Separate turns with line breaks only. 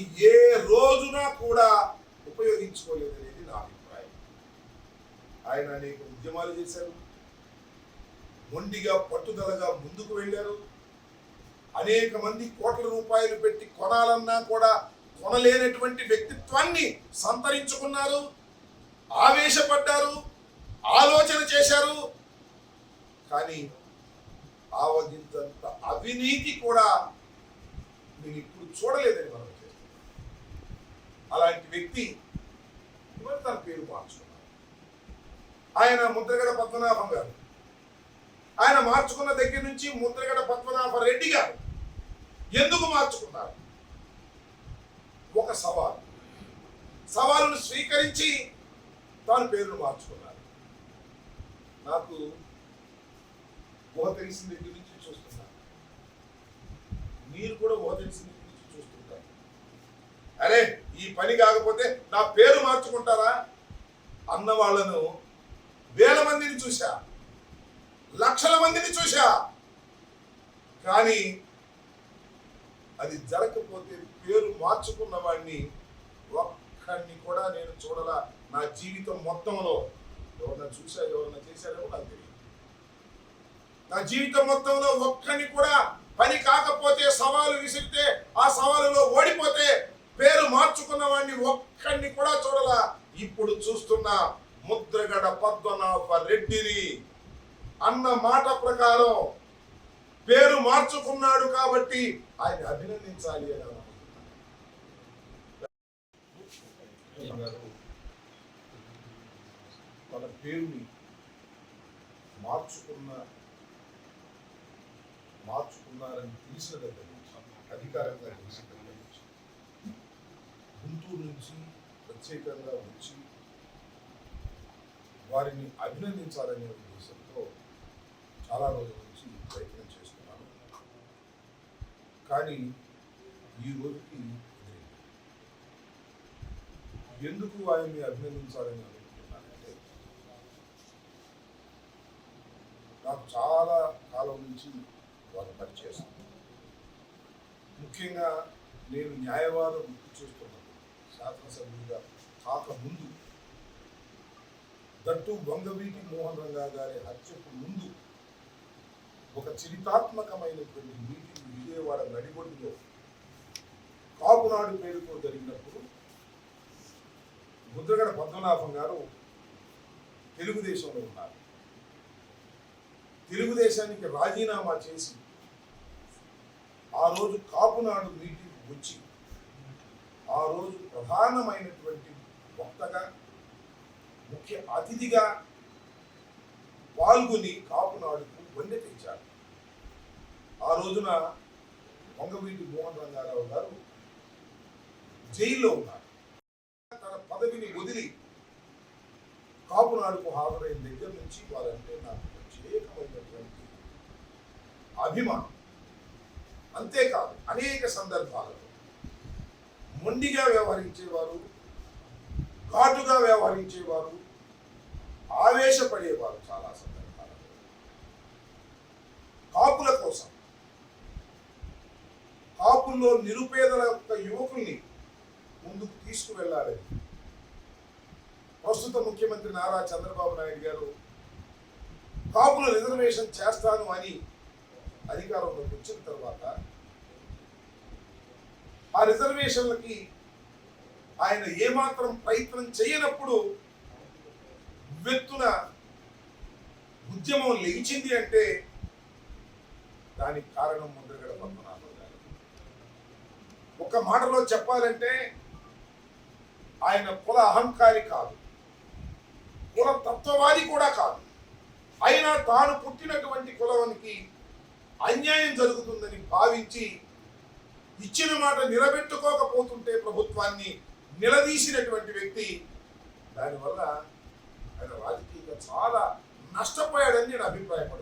అది ఏ రోజున కూడా ఉపయోగించుకోలేదనేది నా అభిప్రాయం. ఆయన అనేక ఉద్యమాలు చేశారు. మొండిగా పట్టుదలగా ముందుకు వెళ్ళారు. అనేక మంది కోట్ల రూపాయలు పెట్టి కొనాలన్నా కూడా కొనలేనటువంటి వ్యక్తిత్వాన్ని సంతరించుకున్నారు. ఆవేశపడ్డారు. ఆలోచన చేశారు. కానీ ఆవగింతంత అవినీతి కూడా నేను ఇప్పుడు చూడలేదని మనం అలాంటి వ్యక్తి ఇవాళ తన పేరు మార్చుకున్నారు? ఆయన ముద్రగడ పద్మనాభం గారు. ఆయన మార్చుకున్న దగ్గర నుంచి ముద్రగడ పద్మనాభ రెడ్డి గారు ఎందుకు మార్చుకున్నారు? ఒక సవాల్. సవాలును స్వీకరించి తాను పేరును మార్చుకున్నారు. నాకు ఊహ తెలిసిన దగ్గర నుంచి చూస్తున్నాను. మీరు కూడా ఊహ తెలిసిన దగ్గర నుంచి చూస్తుంటారు అరే ఈ పని కాకపోతే నా పేరు మార్చుకుంటారా? అన్న వాళ్ళను వేల మందిని చూశా. లక్షల మందిని చూశా. కానీ అది జరగకపోతే పేరు మార్చుకున్న వాడిని ఒక్కడిని కూడా నేను చూడలా. నా జీవితం మొత్తంలో ఎవరన్నా చూసా ఎవరన్నా చేశారో నాకు తెలియదు. నా జీవితం మొత్తంలో ఒక్కడిని కూడా పని కాకపోతే సవాలు విసిరితే ఆ సవాలులో ఓడిపోతే మార్చుకున్న వాడిని ఒక్కడిని కూడా చూడలా. ఇప్పుడు చూస్తున్న ముద్రగడ పద్మనాభ రెడ్డిని అన్న మాట ప్రకారం పేరు మార్చుకున్నాడు కాబట్టి ఆయన అభినందించాలి అని తన పేరుని మార్చుకున్న మార్చుకున్నారని తెలిసిన దగ్గర అధికారంగా తెలిసిన దగ్గర గుంటూరు నుంచి ప్రత్యేకంగా వచ్చి వారిని అభినందించాలనే ఉద్దేశంతో చాలా రోజుల నుంచి ప్రయత్నం చేస్తున్నాను. కానీ ఈ రోజుకి ఎందుకు ఆయన్ని అభినందించాలని అనుకుంటున్నానంటే నాకు చాలా కాలం నుంచి వారు పనిచేస్తాను ముఖ్యంగా నేను న్యాయవాదం గుర్తు చేస్తున్నాను. శాసనసభ్యుడిగా కాకముందు దట్టు వంగవీటి మోహన్ రంగా గారి హత్యకు ముందు ఒక చరితాత్మకమైనటువంటి మీటింగ్ విజయవాడ నడిబొడ్డులో కాపునాడు పేరుతో జరిగినప్పుడు ముద్రగడ పద్మనాభం గారు తెలుగుదేశంలో ఉన్నారు. తెలుగుదేశానికి రాజీనామా చేసి ఆ రోజు కాపునాడు మీటింగ్ వచ్చి ఆ రోజు ప్రధానమైనటువంటి వక్తగా ముఖ్య అతిథిగా పాల్గొని కాపునాడుకు వండె తెచ్చారు. ఆ రోజున వంగవీటి మోహన్ రంగారావు గారు జైల్లో ఉన్నారు. తన పదవిని వదిలి కాపునాడుకు హాజరైన దగ్గర నుంచి వారంటే నాకు ప్రత్యేకమైనటువంటి అభిమానం. అంతేకాదు అనేక సందర్భాలలో మొండిగా వ్యవహరించేవారు ఘాటుగా వ్యవహరించేవారు ఆవేశపడేవారు చాలా సందర్భాలలో. కాపుల కోసం కాపుల్లో నిరుపేదల యొక్క యువకుల్ని ముందుకు తీసుకువెళ్ళాలని ప్రస్తుత ముఖ్యమంత్రి నారా చంద్రబాబు నాయుడు గారు కాపుల రిజర్వేషన్ చేస్తాను అని అధికారంలోకి వచ్చిన తర్వాత ఆ రిజర్వేషన్లకి ఆయన ఏమాత్రం ప్రయత్నం చేయనప్పుడు వెత్తున ఉద్యమం లేచింది అంటే దానికి కారణం ముందుగడ పద్మనాభం గారు ఒక మాటలో చెప్పాలంటే ఆయన కుల అహంకారి కాదు. కుల తత్వవాది కూడా కాదు. అయినా తాను పుట్టినటువంటి కులానికి అన్యాయం జరుగుతుందని భావించి ఇచ్చిన మాట నిలబెట్టుకోకపోతుంటే ప్రభుత్వాన్ని నిలదీసినటువంటి వ్యక్తి దానివల్ల ఆయన రాజకీయంగా చాలా నష్టపోయాడని నేను అభిప్రాయపడుతున్నాను